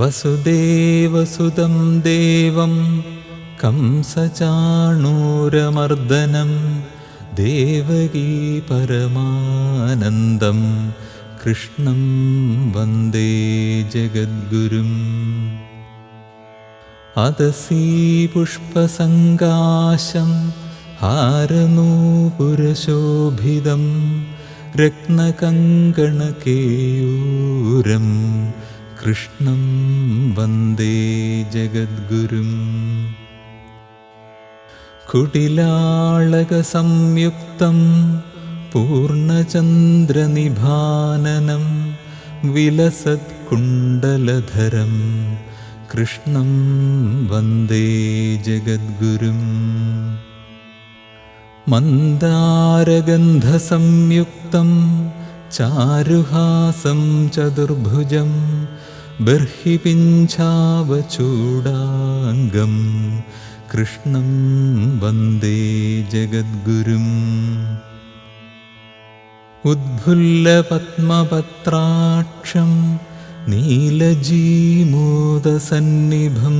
वसुदेवसुतं देवं कंसचाणूरमर्दनं देवकी परमानन्दं कृष्णं वन्दे जगद्गुरुम् अदसीपुष्पसङ्काशं हारनूपुरशोभिदं रत्नकङ्कणकेयूरम् कृष्णं वन्दे जगद्गुरुम् कुटिलाळकसंयुक्तं पूर्णचन्द्रनिभाननं विलसत्कुण्डलधरं कृष्णं वन्दे जगद्गुरुम् मन्दारगन्धसंयुक्तं ചാരുഹാസം ചതുർഭുജം ബർഹിപിഞ്ചാവചൂടാംഗം കൃഷ്ണം വന്ദേ ജഗദ്ഗുരും. ഉദ്ഫുല്ലപത്മപത്രാക്ഷം നീലജീമൂതസന്നിഭം.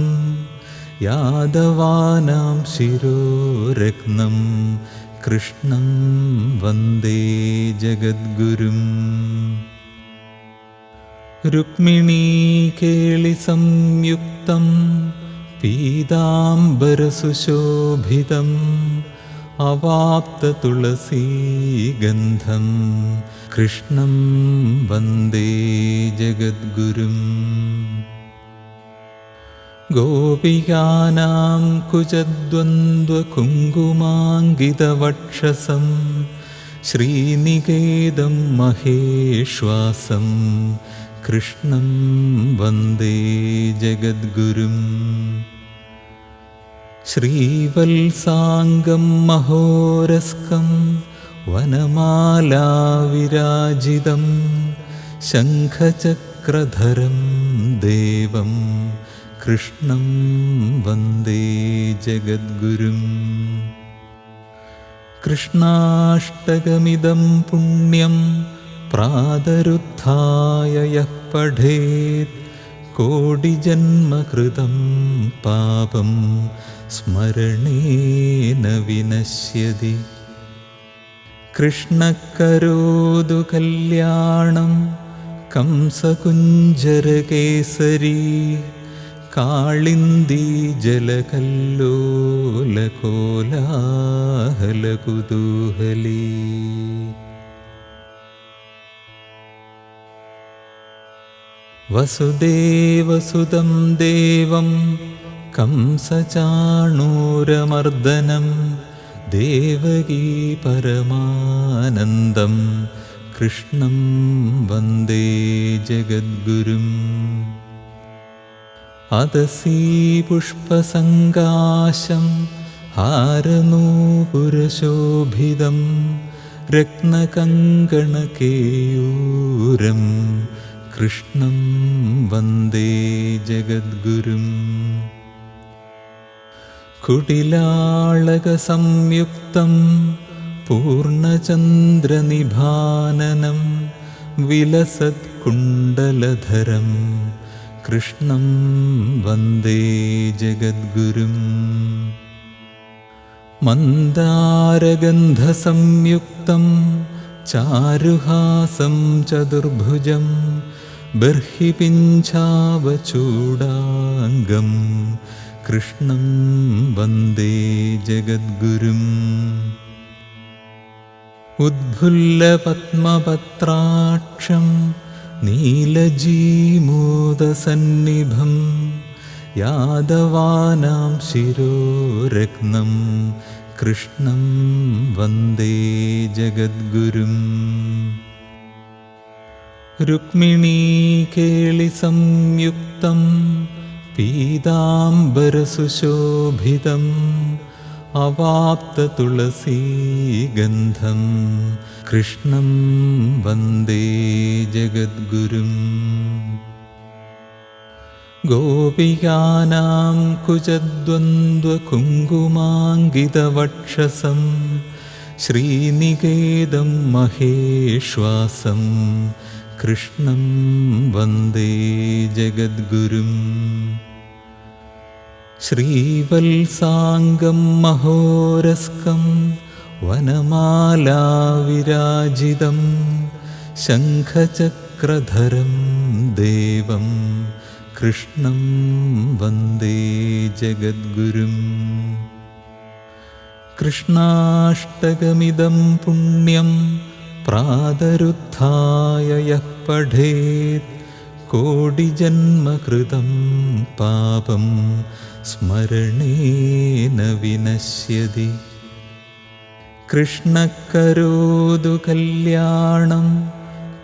യാദവാനാം ശിരോരത്നം कृष्णं वन्दे जगद्गुरुम् रुक्मिणीकेलिसंयुक्तं पीताम्बरसुशोभितम् अवाप्ततुलसीगन्धं कृष्णं वन्दे जगद्गुरुम् गोपिकानां कुजद्वन्द्वकुङ्कुमाङ्गितवक्षसं श्रीनिकेदं महेश्वासं कृष्णं वन्दे जगद्गुरुम् श्रीवत्साङ्गं महोरस्कं वनमालाविराजितं शङ्खचक्रधरं देवं कृष्णं वन्दे जगद्गुरुम् कृष्णाष्टकमिदं पुण्यं प्रातरुत्थाय यः पठेत् कोटिजन्मकृतं पापं स्मरणेन विनश्यति कृष्णकरोतु कल्याणं कंसकुञ्जरकेसरी काळिन्दी जलकल्लोलकोलाहलकुतूहली वसुदेवसुतं देवं कंसचाणूरमर्दनं देवकी परमानन्दं कृष्णं वन्दे जगद्गुरुम् अदसी पुष्पसङ्काशं हारनूपुरशोभितं रत्नकङ्कणकेयूरं कृष्णं वन्दे जगद्गुरुम् कुटिलाळकसंयुक्तं पूर्णचन्द्रनिभाननं विलसत्कुण्डलधरं कृष्णं वन्दे जगद्गुरुम् मन्दारगन्धसंयुक्तं चारुहासं चतुर्भुजं बर्हिपिञ्छावचूडाङ्गं कृष्णं वन्दे जगद्गुरुम् उद्भुल्लपद्मपत्राक्षं नीलजीमोदसन्निभं यादवानां शिरोरत्नं कृष्णं वन्दे जगद्गुरुम्। रुक्मिणीकेलिसंयुक्तं पीताम्बरसुशोभितम् अवाप्ततुलसीगन्धं कृष्णं वन्दे जगद्गुरुम्। गोपीयानां कुचद्वन्द्वकुङ्कुमाङ्गितवक्षसं। श्रीनिकेदं महेश्वासं कृष्णं वन्दे जगद्गुरुम्। ശ്രീവത്സാംഗം മഹോരസ്കം വനമാലാവിരാജിതം ശംഖചക്രധരം ദേവം കൃഷ്ണം വന്ദേ ജഗദ്ഗുരും. കൃഷ്ണാഷ്ടകമിദം പുണ്യം പ്രാതരുദ്ധായ പഠേത് കോടിജന്മകൃതം പാപം സ്മരണേന വിനശ്യതി. കൃഷ്ണക്കരോതു കല്യാണം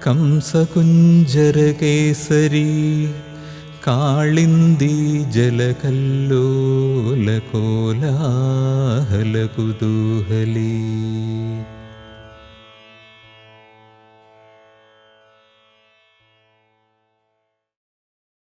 കംസകുഞ്ചരകേസരി കാളിന്ദി ജലകല്ലോലകോലാഹലകുതൂഹലീ.